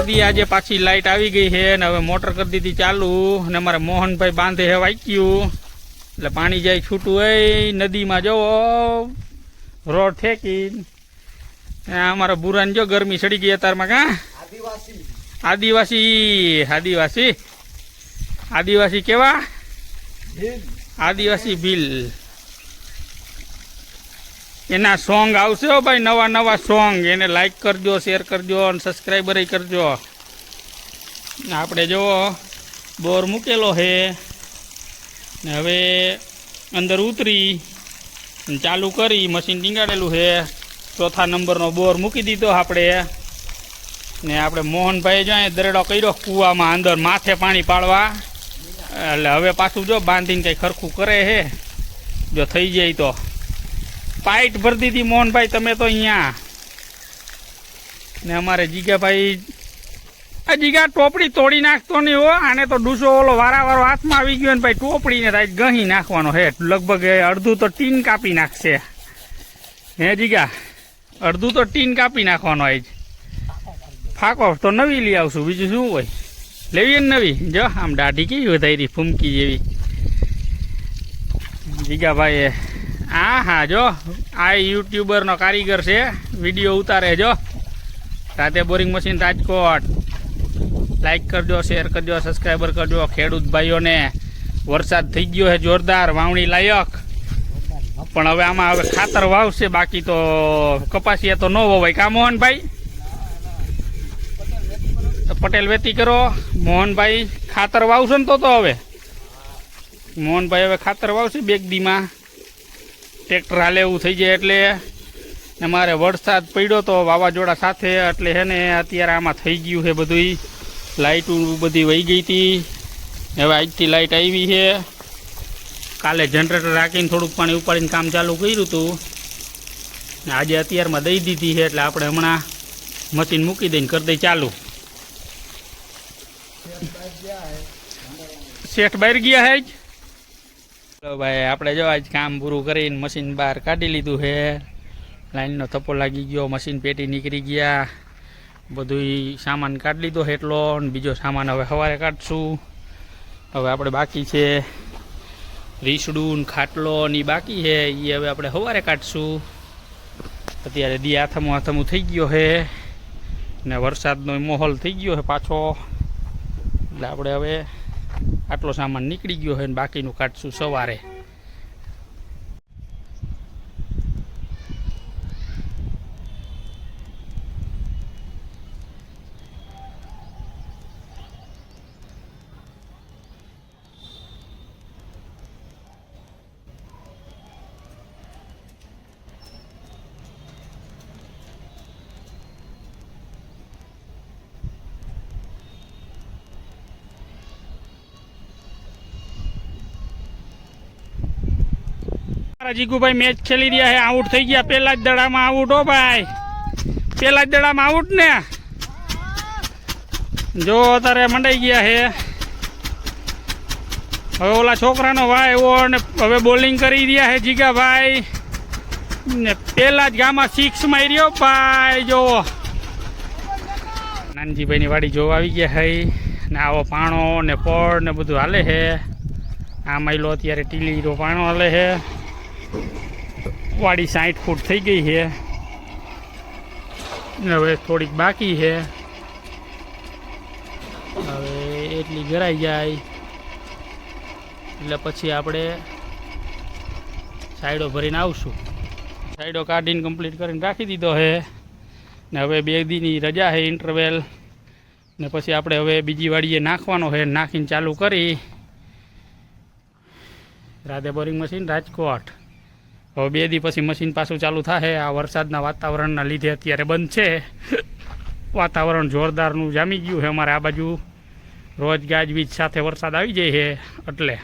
ચાર દીધી આજે પાછી લાઈટ આવી ગઈ છે અને હવે મોટર કરી દીધી ચાલુ. અને અમારે મોહનભાઈ બાંધે હે વાંક્યું એટલે પાણી જાય છૂટું. હોય નદીમાં જવો રોડ ઠેકી અમારા બુરાન જો ગરમી ચડી ગઈ અત્યારમાં કાં? આદિવાસી. આદિવાસી. આદિવાસી આદિવાસી કેવા આદિવાસી ભીલ. એના સોંગ આવશે હો ભાઈ, નવા નવા સોંગ. એને લાઈક કરજો શેર કરજો અને સબસ્ક્રાઈબર કરજો. આપણે જો બોર મૂકેલો છે ને હવે અંદર ઉતરી ચાલુ કરી મશીન ટીંગાડેલું છે ચોથા નંબરનો બોર મૂકી દીધો આપણે. ને આપણે મોહનભાઈ જો દરેડો કર્યો કૂવામાં અંદર માથે પાણી પાડવા. એટલે હવે પાછું જો બાંધીને કંઈ ખરખું કરે છે જો થઈ જાય તો. પાઇટ ભરી દીધી મોહનભાઈ, તમે તો અહીંયા. ને અમારે જીગાભાઈ, આ જીગા ટોપડી તોડી નાખતો નહીં હો, આને તો ડૂસો ઓલો વારાવારો હાથમાં આવી ગયો ને ભાઈ, ટોપડીને તાઈ ગહી નાખવાનો હે લગભગ અડધું તો ટીન કાપી નાખશે. હે જીગા? અડધું તો ટીન કાપી નાખવાનો આજ. ફાકો, તો નવી લઈ આવશું. બીજું શું હોય? લેવી ને નવી? જો, આમ દાઢી કેવી વધારી, ફૂમકી જેવી. જીગાભાઈ હા હા જો, આ યુટ્યુબરનો કારીગર છે. વીડિયો ઉતારે જો. રાતે બોરિંગ મશીન રાજકોટ. લાઈક કરજો શેર કરજો સબસ્ક્રાઈબર કરજો, ખેડૂત ભાઈઓને. વરસાદ થઈ ગયો છે જોરદાર, વાવણી લાયક. પણ હવે આમાં હવે ખાતર વાવશે, બાકી તો કપાસિયા તો ન વવાય. કા મોહનભાઈ? પટેલ વેતી કરો. મોહનભાઈ ખાતર વાવશો ને તો તો હવે. મોહનભાઈ હવે ખાતર વાવશે બેગ દીમાં ટ્રેક્ટર હાલે એવું થઈ જાય એટલે ને મારે વરસાદ પડ્યો તો વાવાઝોડા સાથે એટલે હે ને અત્યારે આમાં થઈ ગયું છે બધું લાઇટ બધી વહી ગઈ હતી. હવે આજથી લાઇટ આવી છે. કાલે જનરેટર રાખીને થોડુંક પાણી ઉપાડીને કામ ચાલુ કર્યું હતું. ને આજે અત્યારમાં દઈ દીધી છે એટલે આપણે હમણાં મશીન મૂકી દઈને કરી દઈ ચાલુ. શેઠ બહાર ગયા હે જ? ચલો ભાઈ, આપણે જો આજ કામ પૂરું કરીને મશીન બહાર કાઢી લીધું છે. લાઈનનો થપ્પો લાગી ગયો મશીન પેટી નીકળી ગયા. બધું સામાન કાઢી લીધો એટલો બીજો સામાન હવે સવારે કાઢશું. હવે આપણે બાકી છે રીસડું ખાટલો ને બાકી છે. એ હવે આપણે સવારે કાઢશું. અત્યારે દી આથમું આથમું થઈ ગયો છે ને વરસાદનો માહોલ થઈ ગયો છે પાછો. એટલે આપણે હવે આટલો સામાન નીકળી ગયો હોય ને બાકીનું કાઢશું સવારે. જીગુભાઈ મેચ ખેલી રહ્યા છે. આઉટ થઈ ગયા. પેલા જ દડામાં આઉટ હો ભાઈ. પેલા જ દડામાં આઉટ ને. જો અત્યારે મંડાઈ ગયા છે. હવે ઓલા છોકરાનો ભાઈ એવો ને હવે બોલિંગ કરી રહ્યા છે જીગાભાઈ. ને પેલા જ ગામાં સિક્સ માર્યો ભાઈ, જો. નાનજીભાઈની વાડી જોવા આવી ગયા છે. ને આવો પાણો ને પડ ને બધું હાલે છે. આ મહિલો અત્યારે ટીલીનો પાણો હાલે છે. વાડી સાઠ ફૂટ થઈ ગઈ છે. હવે થોડીક બાકી છે. હવે એટલી ગરાઈ જાય. એટલે પછી આપણે સાઈડો ભરીને આવશું. સાઈડો કાઢીને કમ્પ્લીટ કરીને રાખી દીધો છે. ને હવે બે દીની રજા છે ઇન્ટરવેલ ને પછી આપણે હવે બીજી વાડીએ નાખવાનો છે. નાખીને ચાલુ કરી. Radhe boring machine Rajkot. હવે બે દી પછી મશીન પાછું ચાલુ થશે આ વરસાદના વાતાવરણના લીધે અત્યારે બંધ છે. વાતાવરણ જોરદારનું જામી ગયું છે અમારે આ બાજુ. રોજ ગાજવીજ સાથે વરસાદ આવી જાય છે. એટલે